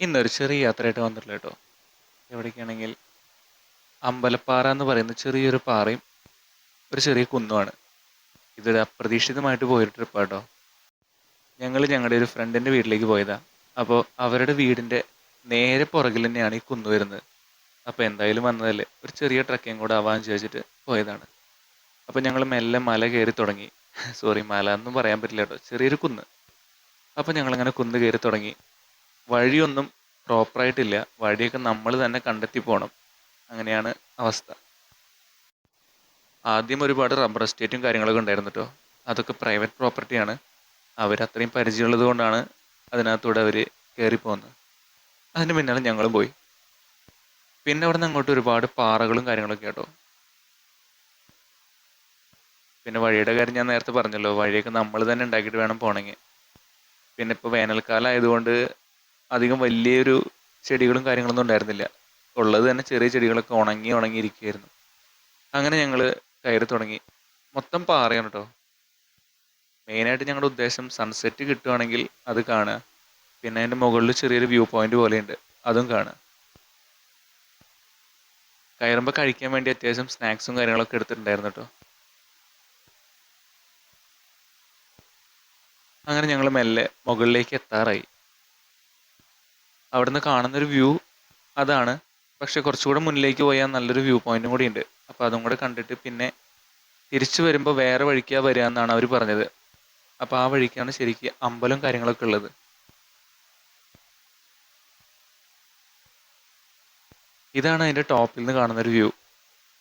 ഇന്നൊരു ചെറിയ യാത്രയായിട്ട് വന്നിട്ടുള്ള കേട്ടോ. എവിടേക്കാണെങ്കിൽ അമ്പലപ്പാറ എന്ന് പറയുന്ന ചെറിയൊരു പാറയും ഒരു ചെറിയ കുന്നുമാണ് ഇതൊരു അപ്രതീക്ഷിതമായിട്ട് പോയൊരു ട്രിപ്പാണ് കേട്ടോ ഞങ്ങൾ ഞങ്ങളുടെ ഒരു ഫ്രണ്ടിന്റെ വീട്ടിലേക്ക് പോയതാണ് അപ്പോൾ അവരുടെ വീടിന്റെ നേരെ പുറകിൽ തന്നെയാണ് ഈ കുന്നു വരുന്നത്. അപ്പോൾ എന്തായാലും വന്നതല്ലേ? ഒരു ചെറിയ ട്രക്കിങ് കൂടെ ആവാൻ ചോദിച്ചിട്ട് പോയതാണ്. അപ്പോൾ ഞങ്ങൾ മെല്ലെ മല കയറി തുടങ്ങി. സോറി മല എന്നും പറയാൻ പറ്റില്ല കേട്ടോ. ചെറിയൊരു കുന്ന്. അപ്പോൾ ഞങ്ങളിങ്ങനെ കുന്ന് കയറി തുടങ്ങി. വഴിയൊന്നും പ്രോപ്പറായിട്ടില്ല വഴിയൊക്കെ നമ്മൾ തന്നെ കണ്ടെത്തി പോകണം അങ്ങനെയാണ് അവസ്ഥ. ആദ്യം ഒരുപാട് റബ്ബർ എസ്റ്റേറ്റും കാര്യങ്ങളൊക്കെ ഉണ്ടായിരുന്നു കേട്ടോ അതൊക്കെ പ്രൈവറ്റ് പ്രോപ്പർട്ടിയാണ് അവരത്രയും പരിചയമുള്ളത് കൊണ്ടാണ് അതിനകത്തൂടെ അവർ കയറിപ്പോകുന്നത് അതിന് പിന്നാലെ ഞങ്ങളും പോയി. പിന്നെ അവിടെ നിന്ന് അങ്ങോട്ട് ഒരുപാട് പാറകളും കാര്യങ്ങളൊക്കെ കേട്ടോ പിന്നെ വഴിയുടെ കാര്യം ഞാൻ നേരത്തെ പറഞ്ഞല്ലോ. വഴിയൊക്കെ നമ്മൾ തന്നെ ഉണ്ടാക്കിയിട്ട് വേണം പോകണമെങ്കിൽ പിന്നെ ഇപ്പോൾ വേനൽക്കാലം ആയതുകൊണ്ട് അധികം വലിയൊരു ചെടികളും കാര്യങ്ങളൊന്നും ഉണ്ടായിരുന്നില്ല. ഉള്ളത് തന്നെ ചെറിയ ചെടികളൊക്കെ ഉണങ്ങി ഉണങ്ങിയിരിക്കുകയായിരുന്നു. അങ്ങനെ ഞങ്ങൾ കയറി തുടങ്ങി. മൊത്തം പാറയാണ് കേട്ടോ മെയിനായിട്ട് ഞങ്ങളുടെ ഉദ്ദേശം സൺസെറ്റ് കിട്ടുവാണെങ്കിൽ അത് കാണുക. പിന്നെ അതിന്റെ മുകളിൽ ചെറിയൊരു വ്യൂ പോയിന്റ് പോലെയുണ്ട്. അതും കാണുക. കയറുമ്പോൾ കഴിക്കാൻ വേണ്ടി അത്യാവശ്യം സ്നാക്സും കാര്യങ്ങളൊക്കെ എടുത്തിട്ടുണ്ടായിരുന്നു കേട്ടോ അങ്ങനെ ഞങ്ങൾ മെല്ലെ മുകളിലേക്ക് എത്താറായി. അവിടുന്ന് കാണുന്നൊരു വ്യൂ അതാണ്. പക്ഷെ കുറച്ചുകൂടെ മുന്നിലേക്ക് പോയാൽ നല്ലൊരു വ്യൂ പോയിന്റും കൂടി ഉണ്ട് അപ്പോൾ അതും കൂടെ കണ്ടിട്ട് പിന്നെ തിരിച്ചു വരുമ്പോൾ വേറെ വഴിക്കാ വരിക എന്നാണ് അവർ പറഞ്ഞത്. അപ്പോൾ ആ വഴിക്കാണ് ശരിക്കും അമ്പലം കാര്യങ്ങളൊക്കെ ഉള്ളത്. ഇതാണ് അതിന്റെ ടോപ്പിൽ നിന്ന് കാണുന്ന ഒരു വ്യൂ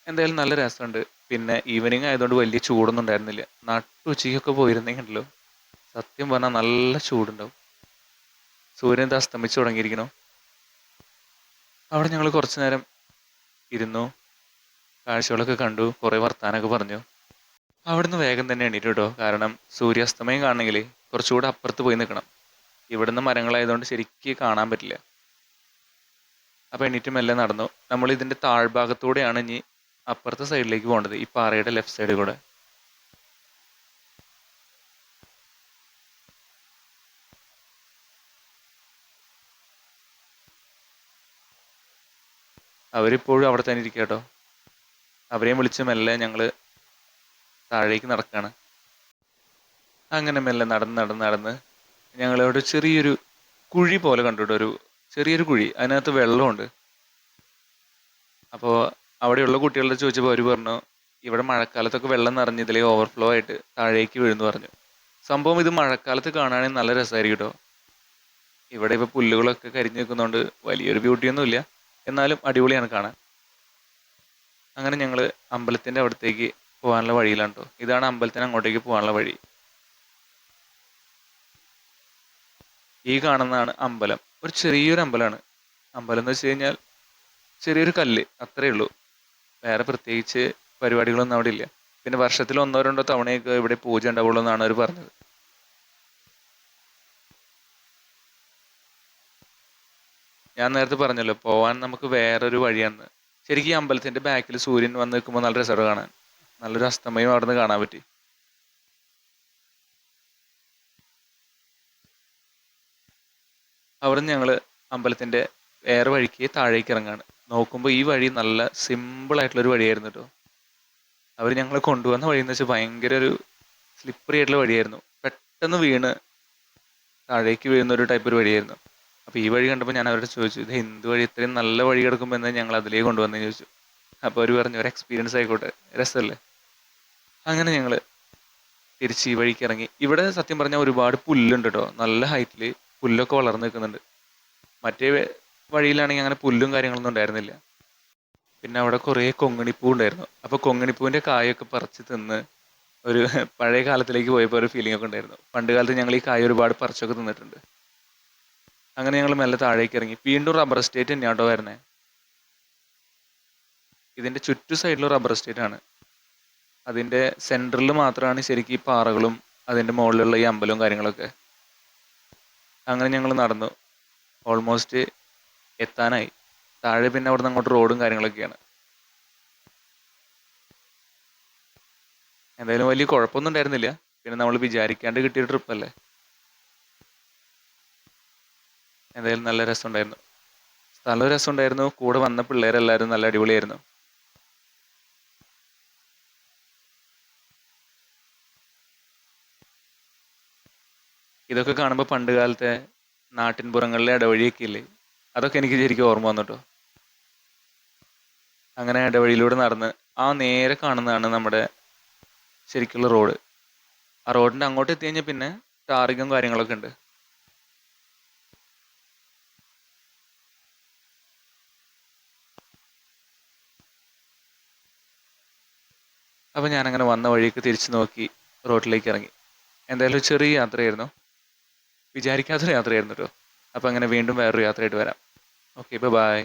എന്തായാലും നല്ല രസമുണ്ട്. പിന്നെ ഈവനിങ് ആയതുകൊണ്ട് വലിയ ചൂടൊന്നും ഉണ്ടായിരുന്നില്ല. നട്ടുച്ചയ്ക്കൊക്കെ പോയിരുന്നെങ്കിലോ സത്യം പറഞ്ഞാൽ നല്ല ചൂടുണ്ടാവും. സൂര്യൻ അസ്തമിച്ചു തുടങ്ങിയിരിക്കണു അവിടെ ഞങ്ങൾ കുറച്ചു നേരം ഇരുന്നു. കാഴ്ചകളൊക്കെ കണ്ടു. കുറേ വർത്താനൊക്കെ പറഞ്ഞു. അവിടുന്ന് വേഗം തന്നെ എണീറ്റു കാരണം സൂര്യാസ്തമയം കാണണമെങ്കിൽ കുറച്ചുകൂടെ അപ്പുറത്ത് പോയി നിൽക്കണം. ഇവിടുന്ന് മരങ്ങളായതുകൊണ്ട് ശരിക്ക് കാണാൻ പറ്റില്ല. അപ്പോൾ എണീറ്റ് മെല്ലെ നടന്നു. നമ്മൾ ഇതിന്റെ താഴ്ഭാഗത്തൂടെയാണ് ഇനി അപ്പുറത്തെ സൈഡിലേക്ക് പോകേണ്ടത്. ഈ പാറയുടെ ലെഫ്റ്റ് സൈഡിൽ കൂടെ. അവരിപ്പോഴും അവിടെ തന്നെ ഇരിക്കുക കേട്ടോ. അവരെയും വിളിച്ച് മെല്ലെ ഞങ്ങൾ താഴേക്ക് നടക്കുകയാണ് അങ്ങനെ മെല്ലെ നടന്ന് നടന്ന് നടന്ന് ഞങ്ങളവിടെ ചെറിയൊരു കുഴി പോലെ കണ്ടു കേട്ടോ ഒരു ചെറിയൊരു കുഴി. അതിനകത്ത് വെള്ളമുണ്ട്. അപ്പോൾ അവിടെയുള്ള കുട്ടികളുടെ ചോദിച്ചപ്പോൾ അവർ പറഞ്ഞു ഇവിടെ മഴക്കാലത്തൊക്കെ വെള്ളം നിറഞ്ഞ് ഇതിലേ ഓവർഫ്ലോ ആയിട്ട് താഴേക്ക് വീഴുന്നു പറഞ്ഞു. സംഭവം ഇത് മഴക്കാലത്ത് കാണാണെങ്കിൽ നല്ല രസമായിരിക്കും കേട്ടോ. ഇവിടെ ഇപ്പോൾ പുല്ലുകളൊക്കെ കരിഞ്ഞു നിൽക്കുന്നതുകൊണ്ട് വലിയൊരു ബ്യൂട്ടിയൊന്നും ഇല്ല എന്നാലും അടിപൊളിയാണ് കാണാൻ. അങ്ങനെ ഞങ്ങൾ അമ്പലത്തിന്റെ അവിടത്തേക്ക് പോകാനുള്ള വഴിയിലാണ് കേട്ടോ ഇതാണ് അമ്പലത്തിന് അങ്ങോട്ടേക്ക് പോകാനുള്ള വഴി. ഈ കാണുന്നതാണ് അമ്പലം. ഒരു ചെറിയൊരു അമ്പലമാണ്. അമ്പലം എന്ന് വെച്ച് കഴിഞ്ഞാൽ ചെറിയൊരു കല്ല് അത്രയേ ഉള്ളൂ. വേറെ പ്രത്യേകിച്ച് പരിപാടികളൊന്നും അവിടെ ഇല്ല. പിന്നെ വർഷത്തിൽ ഒന്നോ രണ്ടോ തവണയൊക്കെ ഇവിടെ പൂജ ഉണ്ടാവുള്ളൂ എന്നാണ് അവർ പറഞ്ഞത്. ഞാൻ നേരത്തെ പറഞ്ഞല്ലോ പോവാൻ നമുക്ക് വേറൊരു വഴിയാണ്. ശരിക്കും ഈ അമ്പലത്തിന്റെ ബാക്കിൽ സൂര്യൻ വന്ന് നിൽക്കുമ്പോൾ നല്ല രസമാണ് കാണാൻ. നല്ലൊരു അസ്തമയം അവിടെ നിന്ന് കാണാൻ പറ്റി. അവിടെ നിന്ന് ഞങ്ങൾ അമ്പലത്തിന്റെ വേറെ വഴിക്ക് താഴേക്ക് ഇറങ്ങാണ്. നോക്കുമ്പോൾ ഈ വഴി നല്ല സിമ്പിൾ ആയിട്ടുള്ള ഒരു വഴിയായിരുന്നു കേട്ടോ അവർ ഞങ്ങളെ കൊണ്ടുവന്ന വഴി എന്ന് വെച്ചാൽ ഭയങ്കര ഒരു സ്ലിപ്പറി ആയിട്ടുള്ള വഴിയായിരുന്നു. പെട്ടെന്ന് വീണ് താഴേക്ക് വീഴുന്ന ഒരു ടൈപ്പ് ഒരു വഴിയായിരുന്നു. അപ്പോൾ ഈ വഴി കണ്ടപ്പോൾ ഞാൻ അവരോട് ചോദിച്ചു ഇത് എന്ത് വഴി ഇത്രയും നല്ല വഴി കിടക്കുമ്പോൾ എന്താ ഞങ്ങൾ അതിലേക്ക് കൊണ്ടുവന്നതെന്ന് ചോദിച്ചു. അപ്പോൾ അവർ പറഞ്ഞു ഒരു എക്സ്പീരിയൻസ് ആയിക്കോട്ടെ. രസമല്ലേ? അങ്ങനെ ഞങ്ങൾ തിരിച്ച് ഈ വഴിക്ക് ഇറങ്ങി. ഇവിടെ സത്യം പറഞ്ഞാൽ ഒരുപാട് പുല്ലുണ്ട് കേട്ടോ നല്ല ഹൈറ്റിൽ പുല്ലൊക്കെ വളർന്നു നിൽക്കുന്നുണ്ട്. മറ്റേ വഴിയിലാണെങ്കിൽ അങ്ങനെ പുല്ലും കാര്യങ്ങളൊന്നും ഉണ്ടായിരുന്നില്ല. പിന്നെ അവിടെ കുറേ കൊങ്ങിണിപ്പൂ ഉണ്ടായിരുന്നു. അപ്പോൾ കൊങ്ങണിപ്പൂവിന്റെ കായൊക്കെ പറിച്ച് തിന്ന് ഒരു പഴയ കാലത്തിലേക്ക് പോയപ്പോൾ ഒരു ഫീലിംഗ് ഒക്കെ ഉണ്ടായിരുന്നു. പണ്ട് കാലത്ത് ഞങ്ങൾ ഈ കായ ഒരുപാട് പറിച്ചൊക്കെ തിന്നിട്ടുണ്ട്. അങ്ങനെ ഞങ്ങൾ മെല്ലെ താഴേക്ക് ഇറങ്ങി. വീണ്ടും റബ്ബർ എസ്റ്റേറ്റ് തന്നെയാണ് കേട്ടോ വരുന്നത് ഇതിന്റെ ചുറ്റു സൈഡിൽ റബ്ബർ എസ്റ്റേറ്റ് ആണ്. അതിന്റെ സെന്ററിൽ മാത്രമാണ് ശരിക്കും ഈ പാറകളും അതിന്റെ മുകളിലുള്ള ഈ അമ്പലവും കാര്യങ്ങളൊക്കെ. അങ്ങനെ ഞങ്ങൾ നടന്നു. ഓൾമോസ്റ്റ് എത്താനായി. താഴെ പിന്നെ അവിടെ നിന്ന് അങ്ങോട്ട് റോഡും കാര്യങ്ങളൊക്കെയാണ്. എന്തായാലും വലിയ കുഴപ്പമൊന്നും ഉണ്ടായിരുന്നില്ല. പിന്നെ നമ്മൾ വിചാരിക്കാണ്ട് കിട്ടിയ ട്രിപ്പ് എന്തായാലും നല്ല രസമുണ്ടായിരുന്നു. സ്ഥലം രസമുണ്ടായിരുന്നു. കൂടെ വന്ന പിള്ളേരെല്ലാവരും നല്ല അടിപൊളിയായിരുന്നു. ഇതൊക്കെ കാണുമ്പോൾ പണ്ട് കാലത്തെ നാട്ടിൻപുറങ്ങളിലെ ഇടവഴിയൊക്കെ ഇല്ലേ അതൊക്കെ എനിക്ക് ശരിക്കും ഓർമ്മ വന്നിട്ടോ? അങ്ങനെ ഇടവഴിയിലൂടെ നടന്ന് ആ നേരെ കാണുന്നതാണ് നമ്മുടെ ശരിക്കുള്ള റോഡ്. ആ റോഡിന്റെ അങ്ങോട്ട് എത്തി കഴിഞ്ഞാൽ പിന്നെ ടാറിങ്ങും കാര്യങ്ങളൊക്കെ ഉണ്ട്. അപ്പോൾ ഞാനങ്ങനെ വന്ന വഴിക്ക് തിരിച്ചു നോക്കി റോഡിലേക്ക് ഇറങ്ങി. എന്തായാലും ചെറിയ യാത്രയായിരുന്നു. വിചാരിക്കാത്തൊരു യാത്രയായിരുന്നു കേട്ടോ അപ്പോൾ അങ്ങനെ വീണ്ടും വേറൊരു യാത്രയായിട്ട് വരാം. Okay bye